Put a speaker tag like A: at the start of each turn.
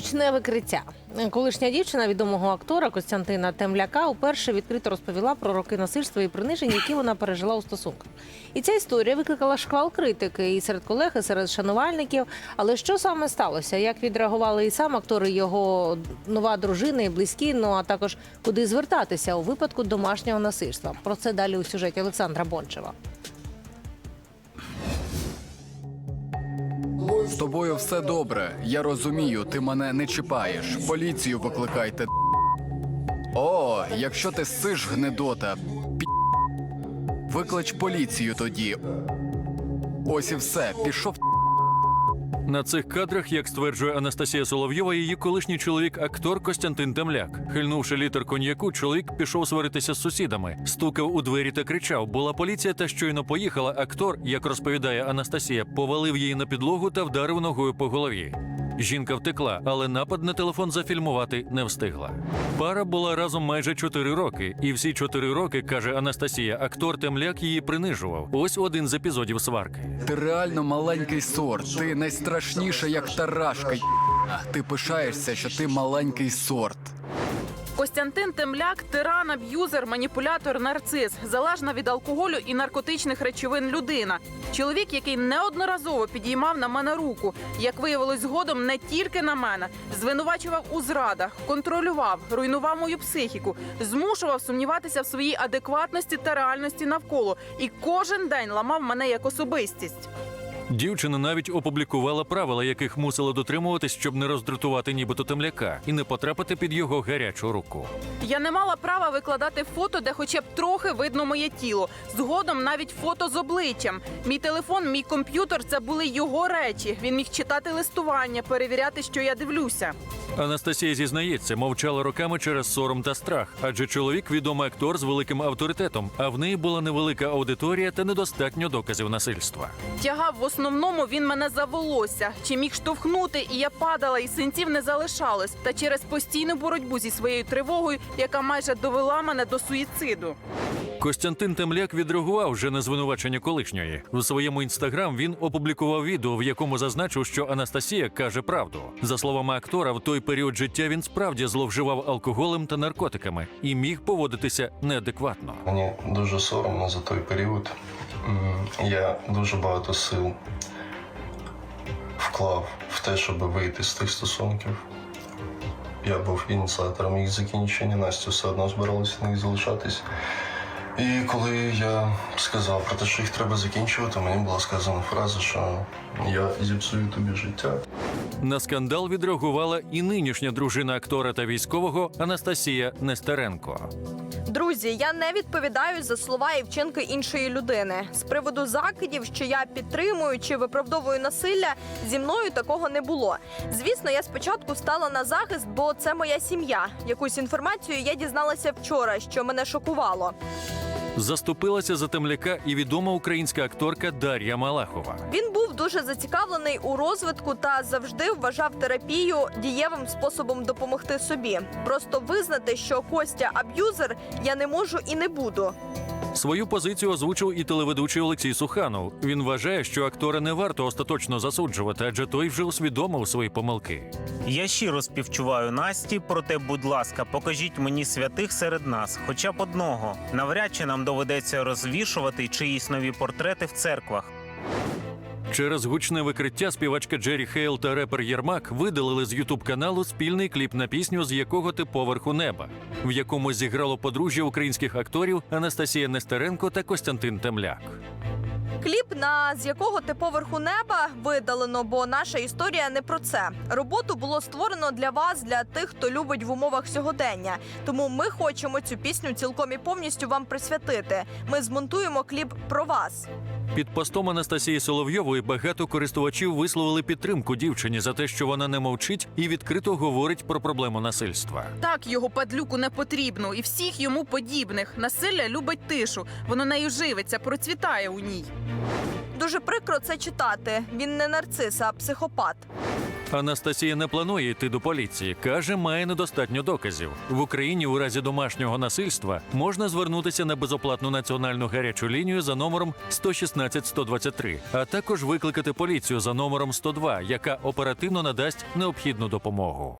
A: Гучне викриття. Колишня дівчина відомого актора Костянтина Темляка уперше відкрито розповіла про роки насильства і принижень, які вона пережила у стосунках. І ця історія викликала шквал критики і серед колег, і серед шанувальників. Але що саме сталося? Як відреагували і сам актор, і його нова дружина, і близькі? Ну а також куди звертатися у випадку домашнього насильства? Про це далі у сюжеті Олександра Бончева.
B: З тобою все добре. Я розумію, ти мене не чіпаєш. Поліцію викликайте. О, якщо ти сиш гнедота, пі... виклич поліцію тоді. Ось і все. Пішов.
C: На цих кадрах, як стверджує Анастасія Соловйова, її колишній чоловік актор Костянтин Темляк. Хильнувши літер коньяку, чоловік пішов сваритися з сусідами, стукав у двері та кричав: була поліція та щойно поїхала. Актор, як розповідає Анастасія, повалив її на підлогу та вдарив ногою по голові. Жінка втекла, але напад на телефон зафільмувати не встигла. Пара була разом майже чотири роки, і всі чотири роки, каже Анастасія, актор Темляк її принижував. Ось один з епізодів сварки.
B: Ти реально маленький сорт. Ти найстрашніша, як тарашка. Ти пишаєшся, що ти маленький сорт.
D: Костянтин Темляк тиран, аб'юзер, маніпулятор, нарцис, залежна від алкоголю і наркотичних речовин людина. Чоловік, який неодноразово підіймав на мене руку, як виявилось згодом, не тільки на мене, звинувачував у зрадах, контролював, руйнував мою психіку, змушував сумніватися в своїй адекватності та реальності навколо, і кожен день ламав мене як особистість.
C: Дівчина навіть опублікувала правила, яких мусила дотримуватись, щоб не роздратувати нібито темляка і не потрапити під його гарячу руку.
D: Я не мала права викладати фото, де хоча б трохи видно моє тіло. Згодом навіть фото з обличчям. Мій телефон, мій комп'ютер це були його речі. Він міг читати листування, перевіряти, що я дивлюся.
C: Анастасія зізнається, мовчала роками через сором та страх, адже чоловік відомий актор з великим авторитетом, а в неї була невелика аудиторія та недостатньо доказів насильства.
D: Тягав в основному він мене за волосся. Чи міг штовхнути, і я падала, і синців не залишалось. Та через постійну боротьбу зі своєю тривогою, яка майже довела мене до суїциду.
C: Костянтин Темляк відреагував вже на звинувачення колишньої. У своєму інстаграм він опублікував відео, в якому зазначив, що Анастасія каже правду. За словами актора, в той період життя він справді зловживав алкоголем та наркотиками і міг поводитися неадекватно.
E: Мені дуже соромно за той період. Я дуже багато сил вклав в те, щоб вийти з тих стосунків. Я був ініціатором їх закінчення, Настя все одно збиралася на них залишатись. І коли я сказав про те, що їх треба закінчувати, мені була сказана фраза, що я зіпсую тобі життя.
C: На скандал відреагувала і нинішня дружина актора та військового Анастасія Нестеренко.
F: Друзі, я не відповідаю за слова і вчинки іншої людини. З приводу закидів, що я підтримую чи виправдовую насилля, зі мною такого не було. Звісно, я спочатку стала на захист, бо це моя сім'я. Якусь інформацію я дізналася вчора, що мене шокувало.
C: Заступилася за темляка і відома українська акторка Дар'я Малахова.
F: Він був дуже зацікавлений у розвитку та завжди вважав терапію дієвим способом допомогти собі. Просто визнати, що Костя аб'юзер, я не можу і не буду.
C: Свою позицію озвучив і телеведучий Олексій Суханов. Він вважає, що актора не варто остаточно засуджувати, адже той вже усвідомив свої помилки.
G: Я щиро співчуваю Насті, проте, будь ласка, покажіть мені святих серед нас, хоча б одного. Навряд чи нам доведеться розвішувати чиїсь нові портрети в церквах.
C: Через гучне викриття співачка Джері Хейл та репер Єрмак видалили з Ютуб каналу спільний кліп на пісню з якого ти поверху неба, в якому зіграло подружжя українських акторів Анастасія Нестеренко та Костянтин Темляк.
F: Кліп на з якого ти поверху неба видалено, бо наша історія не про це. Роботу було створено для вас, для тих, хто любить в умовах сьогодення. Тому ми хочемо цю пісню цілком і повністю вам присвятити. Ми змонтуємо кліп про вас.
C: Під постом Анастасії Соловйової багато користувачів висловили підтримку дівчині за те, що вона не мовчить і відкрито говорить про проблему насильства.
D: Так його падлюку не потрібно, і всіх йому подібних. Насилля любить тишу. Воно нею живиться, процвітає у ній.
F: Дуже прикро це читати. Він не нарцис, а психопат.
C: Анастасія не планує йти до поліції. каже, має недостатньо доказів. В Україні у разі домашнього насильства можна звернутися на безоплатну національну гарячу лінію за номером 116 123, а також викликати поліцію за номером 102, яка оперативно надасть необхідну допомогу.